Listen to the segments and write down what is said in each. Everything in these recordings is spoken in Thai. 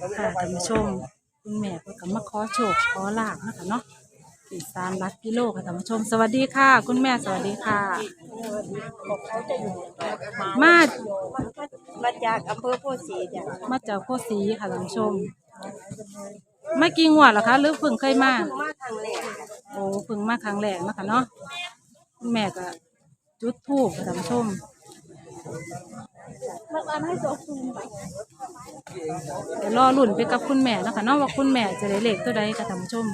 ค่ะท่านผู้ชมคุณแม่เพิ่นก็มาขอโชคขอลาบเนาะคะเนาะที่ศาลรักกิโลค่ะท่านผู้ชม สวัสดีค่ะ คุณแม่สวัสดีค่ะ มามาจากอำเภอโพธิ์ศรีจ้ะมาจากโคสีค่ะท่านผู้ชมมากี่งวดเหรอคะ หรือเพิ่งเคยมาเพิ่งมาทางแรกจ้ะโอ้เพิ่งมาครั้งแรกเนาะคะเนาะคุณแม่ก็จุดธูปค่ะท่านผู้ชม มาอันให้จบซูมไปเดี๋ยวรอลุ่นไปกับคุณแม่นะคะเนาะว่าคุณแม่จะได้เลขตัวใดค่ะท่านผู้ชม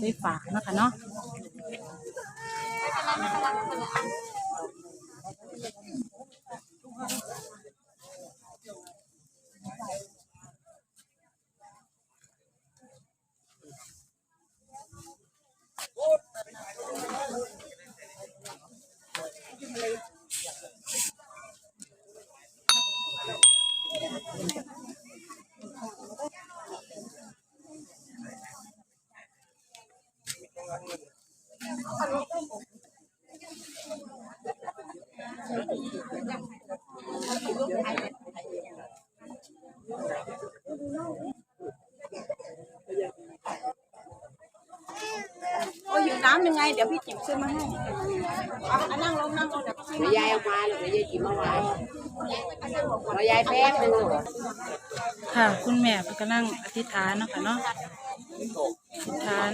ได้ฝากนะคะเนาะ โอ้ยอยู่น้ำยังไง เดี๋ยวพี่จิ๋มซื้อมาให้เอาเอานั่งลงนั่งลงเดี๋ยวพี่ซื้อเดี๋ยวยายเอามาหรือเดี๋ยวยายจิ๋มเอามาเอายายแป๊บนึงค่ะ คุณแม่เพิ่นกำลังอธิษฐานเนาะค่ะเนาะอธิษฐาน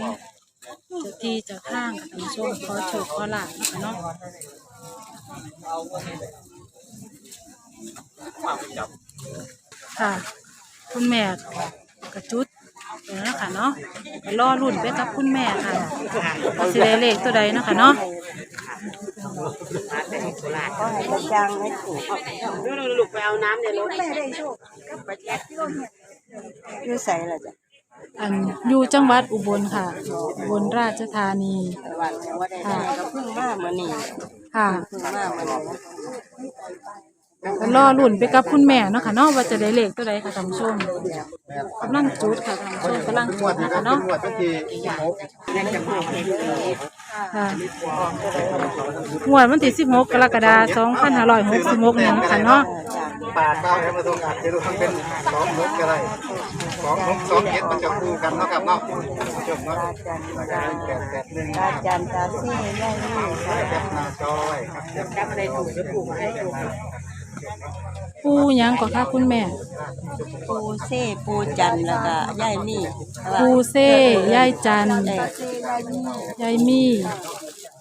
เจ้าที่เจ้าทางค่ะท่านผู้ชมขอโชคขอลาบเนาะค่ะเนาะค่ะคุณแม่กระจุดเดี๋ยวนะคะเนาะก็รอรุ่นไปกับคุณแม่ค่ะว่าสิได้เลขตัวใดเนาะค่ะเนาะ ก็ให้กระจางให้ถูกเดี๋ยวเราลูกไปเอาน้ำในรถ แม่ได้โชคอยู่ใส่ละจ้ะ อันอยู่จังหวัดอุบลค่ะอุบลราชธานีวันว่าได้ได้ก็เพิ่งมาเมื่อนี้ค่ะเพิ่งมาเมื่อนี้ก็รอรุ่นไปกับคุณแม่เนาะค่ะเนาะว่าจะได้เลขตัวใดค่ะท่านผู้ชมกำลังจุดค่ะท่านผู้ชมกำลังจุดนะคะเนาะงวดวันที่หกค่ะงวดวันที่16กรกฎาคม2566เนี่ยนะคะเนาะ ปากเก้าให้มาตรงอัดจะรู้ทั้งเป็นสองหกก็ได้สองหกสองเจ็ดมันจะคู่กันเนาะครับเนาะจบเนาะแล้วก็แปดแปดหนึ่งตาจันตาซี่ย่ายนี่แคปหน้าจอไว้ครับเดี๋ยวจำอะไรถูกหรือถูกให้ถูกปูหยังก็ค่ะคุณแม่ ปูเซ่ปูจันแล้วก็ย่ายนี่ปูเซ่ยายจันแต่ยายมี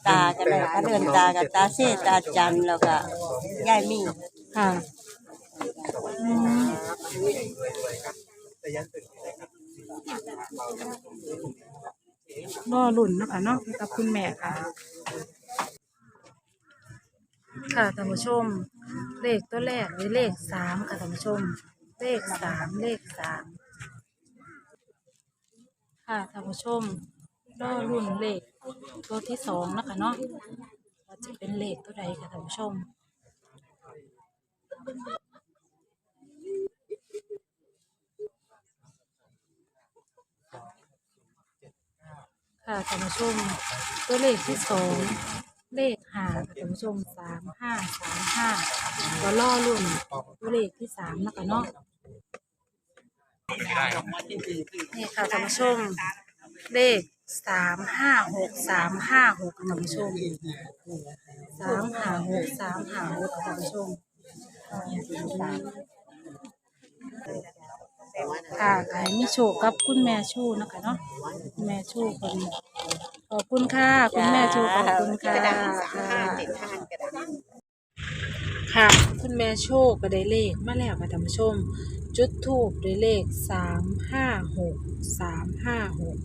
ตากันเลยก็เดินตากับตาเซ่ตาจันแล้วก็ย่ายมี่ค่ะ อืมรอรุ่นนะคะเนาะกับคุณแม่ค่ะ ค่ะท่านผู้ชม เลขตัวแรกเลยเลขสามค่ะท่านผู้ชม เลขสามเลขสามค่ะท่านผู้ชมรอรุ่นเลขตัวที่สองนะคะเนาะจะเป็นเลขตัวใดค่ะท่านผู้ชม ค่ะท่านผู้ชม ตัวเลขที่สองเลขห้าท่านผู้ชมสามห้าสามห้าก็ล่อรุ่นตัวเลขที่สามนะคะเนาะนี่ค่ะท่านผู้ชม เลขสามห้าหกสามห้าหกท่านผู้ชมสามห้าหกสามห้าหกท่านผู้ชม ค่ะขายมิโชคกับคุณแม่ชูนะคะเนาะคุณแม่ชูคนขอบคุณค่ะ คุณแม่ชูขอบคุณค่ะค่ะค่ะ คุณแม่โชคก็ได้เลขมาแล้วค่ะท่านผู้ชม จุดทูบได้เลขสามห้าหกสามห้าหก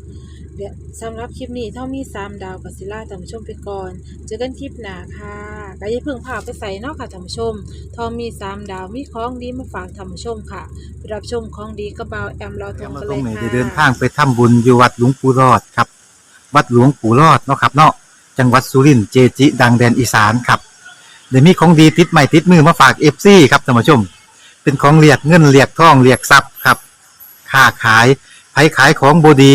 สำหรับคลิปนี้เท่ามีสามดาวกับศิลาท่านผู้ชมไปก่อน เจอกันคลิปหน้าค่ะก็อย่าเพิ่งพาไปใส่นอกค่ะท่านผู้ชมทองมีสามดาวมีของดีมาฝากท่านผู้ชมค่ะไปรับชมของดีกระเบาแอมราทงกันเลยค่ะได้เดินทางไปทำบุญอยู่วัดหลวงปู่รอดครับ วัดหลวงปู่รอดเนาะครับเนาะจังหวัดสุรินทร์เจจิ ดังแดนอีสานครับเดี๋ยวมีของดีติดใหม่ติดมือมาฝากเอฟซีครับท่านผู้ชม เป็นของเรียกเงินเรียกทองเรียกทรัพย์ครับ ค้าขายไผขายของบดี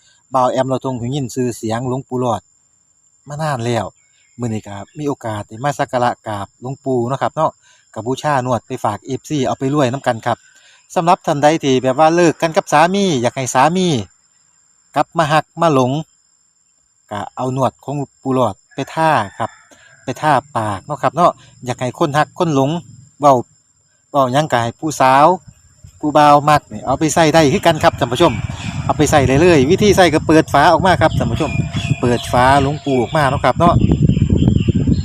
บ่าวแอมเราทรงหูยินชื่อเสียงหลวงปู่หลอดมานานแล้วมื้อนี้ก็มีโอกาสได้มาสักการะกราบหลวงปู่เนาะครับเนาะกับบูชานวดไปฝาก FC เอาไปรวยนํกันครับสำหรับท่านใดที่แบบว่าเลิกกันกับสามี อยากให้สามีกลับมาหักมาหลงก็เอาหนวดของปูหลอดไปท่าครับ ไปท่าปากเนาะครับเนาะอยากให้คนหักคนหลงเว้าเว้ายังกายผู้สาวผู้บ่าวมักเนี่ยเอาไปใส่ได้คือกันครับท่านผู้ชม เอาไปใส่เลยเลย วิธีใส่ก็เปิดฝาออกมาครับท่านผู้ชม เปิดฝาหลวงปูออกมาเนาะครับเนาะ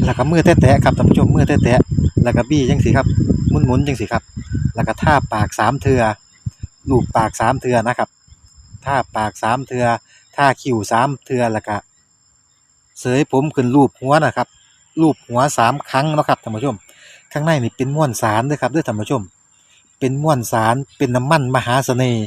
แล้วก็มือแตะๆครับท่านผู้ชมมือแตะๆแล้วก็บี้จังสิครับหมุนๆจังสิครับ แล้วก็ท่าปากสามเทือลูบปากสามเทือนะครับท่าปากสามเทือท่าคิ้วสามเทือแล้วก็เสยผมขึ้นรูปหัวนะครับรูปหัวสามครั้งเนาะครับท่านผู้ชม ข้างในนี่เป็นม้วนสารด้วยครับด้วยท่านผู้ชม เป็นม้วนสารเป็นน้ำมันมหาเสน่ห์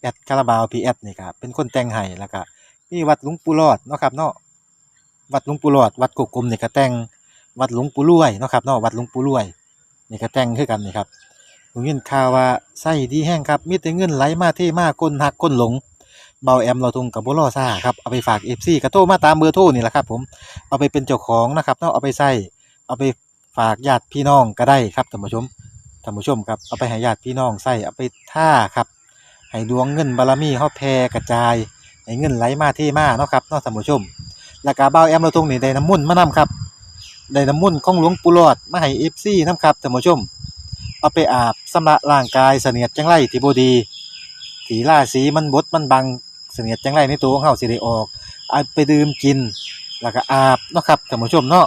แอดคาราบาวพีแอดนี่ครับเป็นคนแต่งให้แล้วก็มีวัดหลวงปู่รอดเนาะครับเนาะวัดหลวงปู่รอด วัดกกกลมนี่ก็แต่งวัดหลวงปู่รวยเนาะครับเนาะวัดหลวงปู่รวยนี่ก็แต่งคือกันนี่ครับผมยินข่าวว่าไส้ดีแห้งครับมีแต่เงินไหลมาเทมากคนหักคนหลงเบาแอมเราทุงกับบุรอซ่าครับเอาไปฝากเอฟซีกระโทรมาตามเบอร์โทรนี่แหละครับ ผมเอาไปเป็นเจ้าของนะครับเนาะเอาไปใส่เอาไปฝากญาติพี่น้องก็ได้ครับท่านผู้ชมท่านผู้ชมครับเอาไปให้ญาติพี่น้องใส่เอาไปท่าครับ ให้ดวงเงินบารมีเฮาแผ่กระจายให้เงินไหลมาเทมาเนาะครับเนาะท่านผู้ชม แล้วก็เบาแอมเราทุงนี่ได้น้ำมุ่นมานํครับได้น้ำมุ่นของหลวงปู่หลอดมาให้เอฟซีนํครับท่านผู้ชม เอาไปอาบสำระร่างกายเสนียดจังไรที่บดีถีล่าสีมันบดมันบังเสนียดจังไรในตัวของเฮาสิได้ออกเอาไปดื่มกิน แล้วก็อาบเนาะครับท่านผู้ชมเนาะ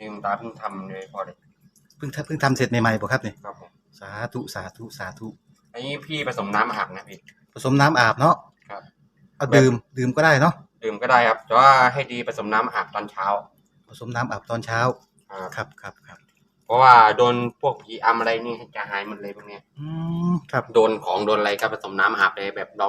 ลืมตาเพิ่งทำเลยพอเลยเพิ่งทำเพิ่งทำเสร็จใหม่ๆบ่ครับนี่ครับผมสาธุสาธุสาธุอันนี้พี่ผสมน้ำอาบนะพี่ ผสมน้ำอาบเนาะครับ เอาดื่มดื่มก็ได้เนาะดื่มก็ได้ครับแต่ว่าให้ดีผสมน้ำอาบตอนเช้า ผสมน้ำอาบตอนเช้า ครับ ครับครับครับเพราะว่าโดนพวกผีอำอะไรนี่จะหายหมดเลยพวกเนี้ยอืมครับ โดนของโดนอะไรก็ผสมน้ำอาบเลยแบบเรา